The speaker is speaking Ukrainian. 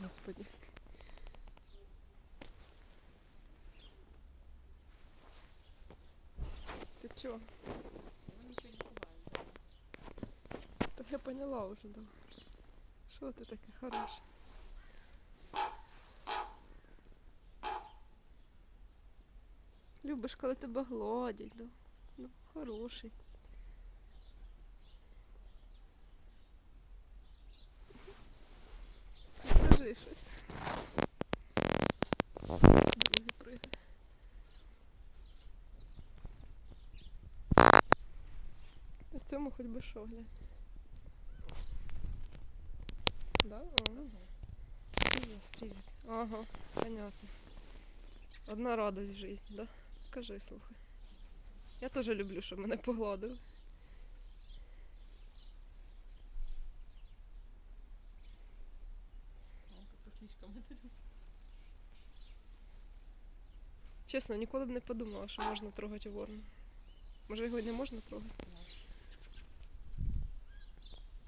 господи. Ты чё? Ви нічого не пугаєте. Та я поняла уже, да. Що ти таке хороше? Любиш, коли тебе гладять, да. Ну, хороший. Скажи щось. Другий пригай. На цьому хоч би що, глянь. Да? Ага. Привет, привет. Ага, понятно. Одна радость в жизни, да? Кажи, слухай. Я теж люблю, щоб мене погладили. Это любит. Чесно, ніколи б не подумала, що можна трогати ворона. Може його й не можна трогати?